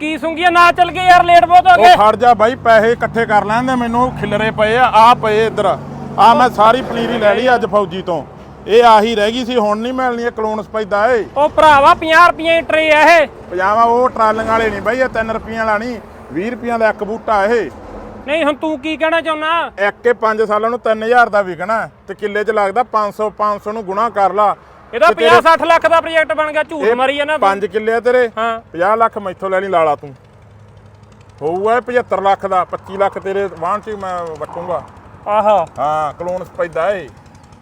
ਕੀ ਸੁੰਗੀਆ ਨਾ ਚੱਲ ਗਏ ਯਾਰ ਲੇਟ ਬਹੁਤ ਹੋ ਉਹ ਗਏ ਖੜ ਜਾ ਬਾਈ ਪੈਸੇ ਇਕੱਠੇ ਕਰ ਲੈਂਦੇ ਮੈਨੂੰ ਉਹ ਖਿਲਰੇ ਪਏ ਆ ਆ ਪਏ ਇੱਧਰ। ਆ ਮੈਂ ਸਾਰੀ ਪਨੀਰੀ ਲੈ ਲਈ ਅੱਜ ਫੌਜੀ ਤੋਂ। ਇਹ ਆਹੀ ਰਹਿ ਗਈ ਸੀ ਹੁਣ ਨਹੀਂ ਮਿਲਣੀ ਇਹ ਕਲੋਨ ਸਪੈਦਾ ਏ ਉਹ ਭਰਾਵਾ 50 ਰੁਪਏ ਟਰੇ ਆ ਇਹ। ਪਜਾਮਾ ਉਹ ਟਰਾਲੀਆਂ ਵਾਲੇ ਨਹੀਂ ਬਾਈ ਇਹ 3 ਰੁਪਈਆਂ ਵਾਲਾ ਨਹੀਂ 20 ਰੁਪਈਆਂ ਦਾ ਇੱਕ ਬੂਟਾ ਇਹ। ਨਹੀਂ ਹੁਣ ਤੂੰ ਕੀ ਕਹਿਣਾ ਚਾਹੁੰਦਾ? ਇੱਕ ਕੇ 5 ਸਾਲਾਂ ਨੂੰ 3000 ਦਾ ਵਿਕਣਾ ਤੇ ਕਿੱਲੇ 'ਚ ਲੱਗਦਾ 500 500 ਨੂੰ ਗੁਣਾ ਕਰ ਲਾ। ਇਹਦਾ ਤੇ ਤੇਰੇ 50 60 ਲੱਖ ਦਾ ਪ੍ਰੋਜੈਕਟ ਬਣ ਗਿਆ ਝੂਠ ਮਾਰੀ ਜਾਂਦਾ ਤੂੰ। 5 ਕਿੱਲੇ ਆ ਤੇਰੇ। ਹਾਂ। 50 ਲੱਖ ਮੈਥੋਂ ਲੈ ਲਈ ਲਾਲਾ ਤੂੰ। ਹੋਊਗਾ ਇਹ 75 ਲੱਖ ਦਾ 25 ਲੱਖ ਤੇਰੇ ਵਾਹਣ 'ਚ ਮੈਂ ਵਟੂੰਗਾ। ਆਹਾ। ਹਾਂ ਕਲੋਨ ਸਪੈਦਾ ਏ।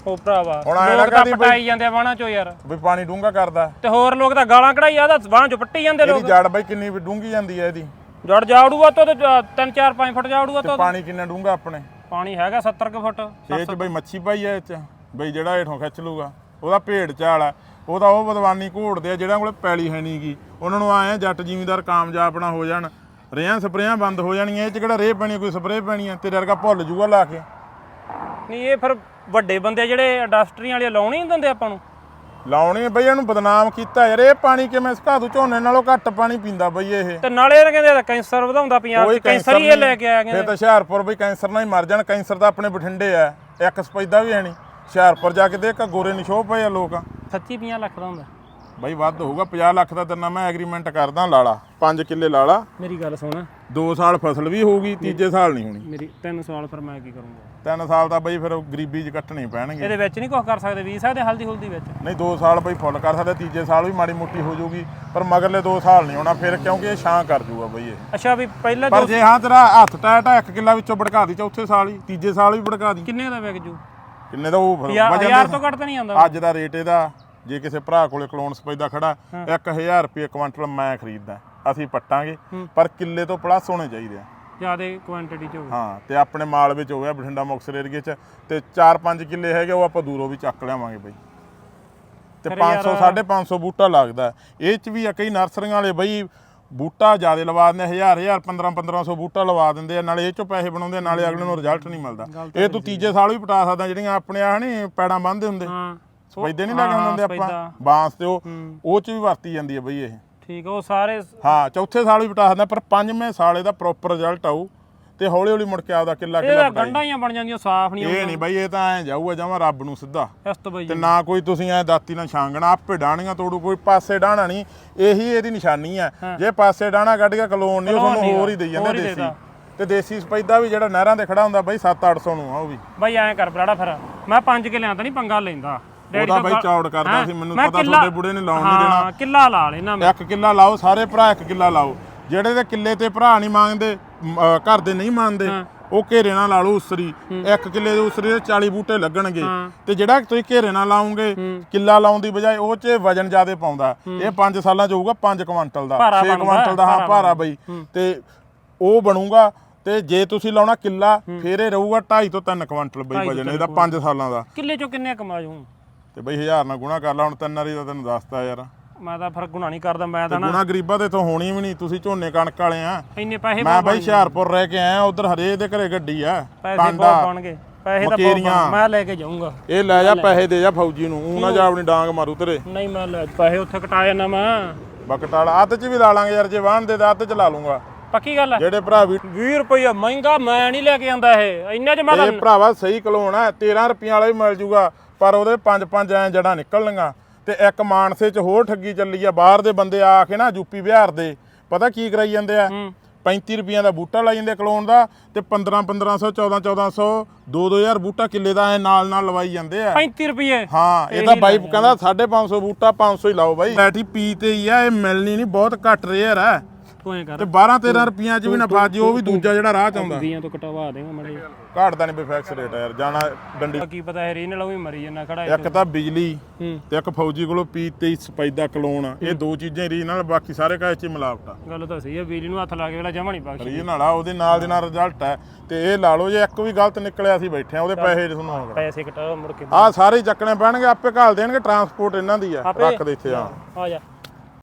ਉਹ ਭਰਾਵਾ ਹੁਣ ਐਂ ਲੋਕ ਤਾਂ ਪਟਾਈ ਜਾਂਦੇ ਵਾਣਾ ਚੋ ਯਾਰ। ਵੀ ਪਾਣੀ ਡੂੰਗਾ ਕਰਦਾ। ਤੇ ਹੋਰ ਲੋਕ ਤਾਂ ਗਾਲਾਂ ਕਢਾਈ ਆਦਾ ਵਾਣ ਚੋਂ ਪੱਟੀ ਜਾਂਦੇ ਇਹਦੀ ਲੋਕ। ਜੜ ਬਾਈ ਕਿੰਨੀ ਵੀ ਡੂੰਗੀ ਜਾਂਦੀ ਹੈ ਇਹਦੀ। ਜੜ ਜਾੜੂਆ ਤੋਂ ਤੇ 3 4 5 ਫੁੱਟ ਜਾੜੂਆ ਤੇ ਤੋਂ ਪਾਣੀ ਕਿੰਨਾ ਡੂੰਗਾ ਆਪਣੇ। ਪਾਣੀ ਹੈਗਾ 70 ਕੁ ਫੁੱਟ ਇਹ ਚ ਬਈ ਮੱਛੀ ਪਾਈ ਐ ਇਹ ਚ। ਬਈ ਜਿਹੜਾ ਹੇਠੋਂ ਖਿੱਚ ਲੂਗਾ। ਉਹਦਾ ਭੇਡ ਚਾਲ ਆ। ਉਹਦਾ ਉਹ ਬਦਵਾਨੀ ਘੋੜਦੇ ਆ ਜਿਹੜਾ ਕੋਲੇ ਪੈਲੀ ਹੈ ਨਹੀਂਗੀ ਉਹਨਾਂ ਨੂੰ ਆਏ ਜੱਟ ਜ਼ਿਮੀਂਦਾਰ ਕਾਮਯਾਬ ਨਾ ਹੋ ਜਾਣ। ਰੇਹਾਂ ਸਪਰੇਆਂ ਬੰਦ ਹੋ ਜਾਣੀਆਂ ਇਹ ਚ ਕਿਹੜਾ ਰੇਹ ਪੈਣੀ ਕੋਈ ਸਪਰੇਅ ਪੈਣੀ ਆ? ਤੇਰੇ ਵਰਗਾ ਭੁੱਲ ਜੂਗਾ ਲਾ ਕੇ। ਨਹੀਂ ਇਹ ਫਿਰ ਵੱਡੇ ਬੰਦੇ ਜਿਹੜੇ ਇੰਡਸਟਰੀ ਵਾਲੇ ਲਾਉਣੇ ਨਹੀਂ ਦਿੰਦੇ ਆਪਾਂ ਨੂੰ। ਲਾਉਣੀ ਬਈ ਇਹਨੂੰ ਬਦਨਾਮ ਕੀਤਾ ਯਾਰ। ਇਹ ਪਾਣੀ ਕਿਵੇਂ ਸੁਕਾ ਦੂ ਝੋਨੇ ਨਾਲੋਂ ਘੱਟ ਪਾਣੀ ਪੀਂਦਾ ਬਈ ਇਹ? ਤੇ ਨਾਲੇ ਇਹ ਕਹਿੰਦੇ ਕੈਂਸਰ ਵਧਾਉਂਦਾ ਪੰਜਾਬ ਚ ਕੈਂਸਰ ਹੀ ਇਹ ਲੈ ਕੇ ਆ ਫਿਰ ਗਏ ਤਾਂ ਹੁਸ਼ਿਆਰਪੁਰ ਬਈ ਕੈਂਸਰ ਨਾਲ ਹੀ ਮਰ ਜਾਣ। ਕੈਂਸਰ ਤਾਂ ਆਪਣੇ ਬਠਿੰਡੇ ਆ। ਇੱਕ ਸਪੈਦਾ ਵੀ ਹੈ ਨਹੀਂ ਹੁਸ਼ਿਆਰਪੁਰ ਜਾ ਕੇ ਦੇਖ ਗੋਰੇ ਨਿਸ਼ੋਹ ਪਏ ਆ ਲੋਕ। ਸੱਚੀ 50 ਲੱਖ ਦਾ ਹੁੰਦਾ। ਬਈ ਵੱਧ ਹੋਊਗਾ 50 ਲੱਖ ਦਾ ਤੇਰੇ ਨਾਲ ਮੈਂ ਐਗਰੀਮੈਂਟ ਕਰਦਾ ਲਾਲਾ 5 ਕਿੱਲੇ ਲਾਲਾ। ਮੇਰੀ ਗੱਲ ਸੁਣ। 2 ਸਾਲ ਫਸਲ ਵੀ ਹੋਊਗੀ ਤੀਜੇ ਸਾਲ ਨਹੀਂ ਹੋਣੀ। ਮੇਰੀ ਤਿੰਨ ਸਵਾਲ ਫਿਰ ਮੈਂ ਕੀ ਕਰੂੰਗਾ? 3 ਸਾਲ ਤਾਂ ਬਈ ਫਿਰ ਗਰੀਬੀ 'ਚ ਕੱਟਣੇ ਪੈਣਗੇ। ਇਹਦੇ ਵਿੱਚ ਨਹੀਂ ਕੁਝ ਕਰ ਸਕਦੇ ਵੀ ਸਕਦੇ ਹਲਦੀ ਹੁਲਦੀ ਵਿੱਚ। ਨਹੀਂ 2 ਸਾਲ ਬਈ ਫੁੱਲ ਕਰ ਸਕਦੇ ਤੀਜੇ ਸਾਲ ਵੀ ਮਾੜੀ ਮੋਟੀ ਹੋ ਜਾਊਗੀ ਪਰ ਮਗਰਲੇ 2 ਸਾਲ ਨਹੀਂ ਹੋਣਾ ਫਿਰ ਕਿਉਂਕਿ ਇਹ ਛਾਂ ਕਰ ਜੂਗਾ ਬਈ ਇਹ। ਅੱਛਾ ਵੀ ਪਹਿਲਾਂ ਪਰ ਜੇ ਹਾਂ ਤੇਰਾ ਹੱਥ ਆ ਇੱਕ ਕਿੱਲਾ ਵਿੱਚੋਂ ਭੜਕਾ ਦੀ ਚੌਥੇ ਸਾਲ ਹੀ ਤੀਜੇ ਸਾਲ ਵੀ ਭੜਕਾ ਦੀ। ਕਿੰਨੇ ਦਾ ਵਿਕ ਜੂ? ਕਿੰਨੇ ਦਾ ਉਹ ਵਜਨ ਹਜ਼ਾਰ ਦੇ- ਤੋਂ ਘੱਟ ਤਾਂ ਨਹੀਂ ਆਉਂਦਾ। ਅੱਜ ਦਾ ਰੇਟ ਇਹਦਾ ਜੇ ਕਿਸੇ ਭਰਾ ਕੋਲੇ ਕਲੋਨ ਸਪੈਦਾ ਖੜਾ 1000 ਰੁਪਏ ਕੁਇੰਟਲ ਮੈਂ ਖਰੀਦਦਾ ਅਸੀਂ ਪੱਟਾਂਗੇ ਪਰ ਕਿੱਲੇ ਤੋਂ ਪਲੱਸ ਹੋਣੇ ਚਾਹੀਦੇ ਆ। ਜਿਆਦੇ ਕੁਆਂਟੀਟੀ ਚ ਹੋਵੇ। ਹਾਂ ਤੇ ਆਪਣੇ ਮਾਲ ਵਿੱਚ ਹੋ ਗਿਆ ਬਠਿੰਡਾ ਮੁਕਤਸਰ ਏਰੀਏ 'ਚ ਤੇ 4-5 ਕਿੱਲੇ ਹੈਗੇ ਉਹ ਆਪਾਂ ਦੂਰੋਂ ਵੀ ਚੱਕ ਲਿਆਵਾਂਗੇ ਬਈ। ਤੇ ਫਿਰ 500 ਯਾਰ- 550 ਬੂਟਾ ਲੱਗਦਾ। ਇਹ 'ਚ ਵੀ ਆ ਕਈ ਨਰਸਰੀਆਂ ਵਾਲੇ ਬਈ ਬੂਟਾ ਜਿਆਦੇ ਲਵਾ ਦਿੰਦੇ 1000 1000 15 1500 ਬੂਟਾ ਲਵਾ ਦਿੰਦੇ ਆ ਨਾਲੇ ਇਹ ਚੋਂ ਪੈਸੇ ਬਣਾਉਂਦੇ ਨਾਲੇ ਅਗਲੇ ਨੂੰ ਰਿਜ਼ਲਟ ਨਹੀਂ ਮਿਲਦਾ। ਇਹ ਤੂੰ ਤੀਜੇ ਸਾਲ ਵੀ ਪਟਾ ਸਕਦਾ ਜਿਹੜੀਆਂ ਆਪਣੇ ਆ ਨਹੀਂ ਪੈੜਾਂ ਬੰਨਦੇ ਹੁੰਦੇ ਹਾਂ। ਸਪੈਦੇ ਨਹੀਂ ਲੱਗੇ ਹੁੰਦੇ ਆਪਾਂ। ਬਾਂਸ ਤੇ ਉਹ ਉਹ 'ਚ ਵੀ ਵਰਤੀ ਜਾਂਦੀ ਹੈ ਬਈ ਇਹ। ਠੀਕ ਉਹ ਸਾਰੇ ਹਾਂ ਚੌਥੇ ਸਾਲ ਵੀ ਪਟਾ ਸਕਦਾ ਪਰ ਪੰਜਵੇਂ ਸਾਲ ਇਹਦਾ ਪ੍ਰੋਪਰ ਰਿਜ਼ਲਟ ਆਊ। ਤੇ ਹੌਲੀ ਹੌਲੀ ਮੁੜ ਕੇ ਆਪਦਾ ਕਿੱਲਾ ਕਿੱਲਾ ਇਹਦਾ ਪਟਾਈ ਗੰਢਾਂ ਹੀ ਬਣ ਜਾਂਦੀਆਂ ਸਾਫ਼ ਨਹੀਂ ਇਹ ਨਹੀਂ ਬਈ ਇਹ ਤਾਂ ਐ ਜਾਊਗਾ ਜਾਵਾਂ ਰੱਬ ਨੂੰ ਸਿੱਧਾ। ਇਸ ਤੋਂ ਬਈ ਤੇ ਨਾ ਕੋਈ ਤੁਸੀਂ ਐ ਦਾਤੀ ਨਾਲ ਛਾਂਗਣਾ ਆਪੇ ਡਾਣੀਆਂ ਤੋੜੂ ਕੋਈ ਪਾਸੇ ਡਾਣਾ ਨਹੀਂ ਇਹੀ ਇਹਦੀ ਨਿਸ਼ਾਨੀ ਆ। ਜੇ ਪਾਸੇ ਡਾਣਾ ਕੱਢ ਕੇ ਕਲੋਨ ਨਹੀਂ ਤੁਹਾਨੂੰ ਨੀ ਹੋਰ ਹੀ ਦੇਈ ਜਾਂਦੇ ਦੇਸੀ। ਤੇ ਦੇਸੀ ਸਪੈਦਾ ਵੀ ਜਿਹੜਾ ਨਹਿਰਾਂ ਤੇ ਖੜਾ ਹੁੰਦਾ ਬਈ 7-800 ਨੂੰ ਆ ਉਹ ਵੀ। ਬਈ ਐਂ ਕਰ ਬਰਾੜਾ ਫਿਰ ਮੈਂ 5 ਕਿੱਲਿਆਂ ਤਾਂ ਨਹੀਂ ਪੰਗਾ ਲੈਂਦਾ। ਉਹਦਾ ਬਈ ਚੌੜ ਕਰਦਾ? ਸੀ ਮੈਨੂੰ ਪਤਾ ਤੁਹਾਡੇ ਬੁੜੇ ਨੇ ਲਾਉਣ ਨਹੀਂ ਦੇਣਾ। ਹਾਂ ਕਿੱਲਾ ਲਾ ਲੈਣਾ ਮੈਂ ਇੱਕ ਕਿੱਲਾ ਲਾਓ ਸਾਰੇ ਭਰਾ ਇੱਕ ਕਿੱਲਾ ਲਾਓ। ਜਿਹੜੇ ਦੇ ਕਿੱਲੇ ਤੇ ਭਰਾ ਨਹੀਂ ਮੰਗਦੇ ਅਹ ਘਰ ਦੇ ਨਹੀਂ ਮੰਨਦੇ ਉਹ ਘੇਰੇ ਨਾਲ ਲਾ ਲਓ ਉਸਰੀ। ਇੱਕ ਕਿੱਲੇ ਦੇ ਉਸਰੀ ਦੇ 40 ਬੂਟੇ ਲੱਗਣਗੇ। ਤੇ ਜਿਹੜਾ ਤੁਸੀਂ ਘੇਰੇ ਨਾਲ ਲਾਉਂਗੇ ਕਿੱਲਾ ਲਾਉਣ ਦੀ ਬਜਾਏ ਉਹ 'ਚ ਵਜਨ ਜ਼ਿਆਦਾ ਪਾਉਂਦਾ। ਇਹ 5 ਸਾਲਾਂ 'ਚ ਹੋਊਗਾ 5 ਕੁਇੰਟਲ ਦਾ। ਭਾਰਾ 6 ਬਣਦਾ, ਕੁਇੰਟਲ ਦਾ ਹਾਂ ਭਾਰਾ ਭਾਰਾ ਬਈ। ਤੇ ਉਹ ਬਣੂਗਾ ਤੇ ਜੇ ਤੁਸੀਂ ਲਾਉਣਾ ਕਿੱਲਾ ਫੇਰ ਇਹ ਰਹੂਗਾ 2.5 ਤੋਂ 3 ਕੁਇੰਟਲ ਬਈ ਵਜਨ ਇਹਦਾ 5 ਸਾਲਾਂ ਦਾ। ਕਿੱਲੇ ਚੋਂ ਕਿੰਨੇ ਕਮਾ ਜੂ ਤੇ ਬਈ 1000 ਨਾਲ ਗੁਣਾ ਕਰ ਲਾ ਹੁਣ ਤਿੰਨ ਵਾਰੀ ਦਾ ਤੈਨੂੰ ਦੱਸਤਾ ਯਾਰ। ਮੈਂ ਤਾਂ ਫਿਰ ਗੁਣਾ ਨਹੀਂ ਕਰਦਾ ਮੈਂ ਤਾਂ ਨਾ ਗੁਣਾ ਗਰੀਬਾਂ ਦੇ ਤੋਂ ਹੋਣੀ ਵੀ ਨਹੀਂ ਤੁਸੀਂ ਝੋਨੇ ਕਣਕ ਵਾਲੇ ਆ। ਇੰਨੇ ਪੈਸੇ ਮੈਂ ਬਾਈ ਹੁਸ਼ਿਆਰਪੁਰ ਰਹਿ ਕੇ ਆਇਆ ਉਧਰ ਹਰੇ ਦੇ ਘਰੇ ਗੱਡੀ ਆ ਪੈਸੇ ਬਹੁਤ ਬਣ ਗਏ ਪੈਸੇ ਤਾਂ ਬਹੁਤ ਮੈਂ ਲੈ ਕੇ ਜਾਊਂਗਾ। ਇਹ ਲੈ ਜਾ ਪੈਸੇ ਦੇ ਜਾ ਫੌਜੀ ਨੂੰ ਉਹ ਨਾ ਜਾ ਆਪਣੀ ਡਾਂਗ ਮਾਰੂ ਤੇਰੇ। ਨਹੀਂ ਮੈਂ ਲੈ ਪੈਸੇ ਉੱਥੇ ਕਟਾ ਜਾਣਾ ਮੈਂ। ਬਕਟਾਲ ਅੱਧ ਚ ਵੀ ਲਾ ਲਾਂਗੇ ਯਾਰ ਜੇ ਵਾਹਣ ਦੇ ਤਾਂ ਅੱਧ ਚ ਲਾ ਲੂੰਗਾ। ਪੱਕੀ ਗੱਲ ਹੈ ਜਿਹੜੇ ਭਰਾ ਵੀ 20 ਰੁਪਏ ਮਹਿੰਗਾ ਮੈਂ ਨਹੀਂ ਲੈ ਕੇ ਆਂਦਾ ਇਹ। ਇੰਨੇ ਚ ਮੈਂ ਇਹ ਭਰਾਵਾ ਸਹੀ ਕਲੋਣਾ 13 ਰੁਪਈਆਂ ਵਾਲਾ ਵੀ ਮਿਲ ਜੂਗਾ ਪਰ ਉਹਦੇ ਪੰਜ ਪੰਜ ਐ ਜੜਾਂ ਨਿਕਲਣੀਆਂ ਤੇ ਇੱਕ ਮਾਨਸੇ ਚ ਹੋਰ ਠੱਗੀ ਚੱਲੀ ਆ ਬਾਹਰ ਦੇ ਬੰਦੇ ਆ ਕੇ ਨਾ ਯੂਪੀ ਬਿਹਾਰ ਦੇ ਪਤਾ ਕੀ ਕਰਾਈ ਜਾਂਦੇ ਆ? 35 ਰੁਪਈਆਂ ਦਾ ਬੂਟਾ ਲਾਈ ਜਾਂਦੇ ਕਲੋਨ ਦਾ ਤੇ 15 1500 14 1400 2 2000 ਬੂਟਾ ਕਿੱਲੇ ਦਾ ਐ ਨਾਲ ਨਾਲ ਲਵਾਈ ਜਾਂਦੇ ਆ। 35 ਰੁਪਏ ਹਾਂ ਇਹਦਾ ਬਾਈ ਕਹਿੰਦਾ 550 ਬੂਟਾ 500 ਹੀ ਲਾਓ ਬਾਈ। ਬੈਠੀ ਪੀ ਤੇ ਹੀ ਆ ਇਹ ਮਿਲਣੀ ਨਹੀਂ ਬਹੁਤ ਘੱਟ ਰੇਅਰ ਆ। ਤੂੰ ਐ ਕਰ। ਤੇ 12 13 ਰੁਪਈਆਂ ਚ ਵੀ ਨਾ ਫਾਜੀ ਉਹ ਵੀ ਦੂਜਾ ਜਿਹੜਾ ਰਾਹ ਚ ਆਉਂਦਾ। ਵੀਆਂ ਤੋਂ ਕਟਵਾ ਦੇਗਾ ਮੜੇ। ਘਾਟਦਾ ਨਹੀਂ ਫਿਕਸ ਰੇਟ ਆ ਯਾਰ ਜਾਣਾ ਡੰਡੀ ਕੀ ਪਤਾ ਹੈ ਰੀਨ ਲਓ ਵੀ ਮਰੀ ਜਨਾ ਖੜਾ ਇੱਕ ਤਾਂ ਬਿਜਲੀ ਤੇ ਇੱਕ ਫੌਜੀ ਕੋਲੋਂ ਪੀ ਤੇ ਸਪੈਦਾ ਕਲੋਨ ਇਹ ਦੋ ਚੀਜ਼ਾਂ ਰੀ ਨਾਲ ਬਾਕੀ ਸਾਰੇ ਕਾਇ ਚ ਮਿਲਾਵਟ ਆ। ਗੱਲ ਤਾਂ ਸਹੀ ਹੈ ਬਿਜਲੀ ਨੂੰ ਹੱਥ ਲਾ ਕੇ ਵੇਲਾ ਜਮਾ ਨਹੀਂ ਬਖਸ਼ ਰੀ ਨਾਲ ਆ ਉਹਦੇ ਨਾਲ ਦੇ ਨਾਲ ਰਿਜ਼ਲਟ ਹੈ ਤੇ ਇਹ ਲਾ ਲਓ ਜੇ ਇੱਕ ਵੀ ਗਲਤ ਨਿਕਲਿਆ ਅਸੀਂ ਬੈਠੇ ਆ ਉਹਦੇ ਪੈਸੇ ਤੁਹਾਨੂੰ ਆਉਣਗੇ। ਪੈਸੇ ਕਟਾ ਮੁੜ ਕੇ ਆ ਸਾਰੇ ਚੱਕਣੇ ਪੈਣਗੇ ਆਪੇ ਘਾਲ ਦੇਣਗੇ ਟਰਾਂਸਪੋਰਟ ਇਹਨਾਂ ਦੀ ਆ? ਰੱਖ ਦੇ ਇੱਥੇ ਆ ਆ ਜਾ।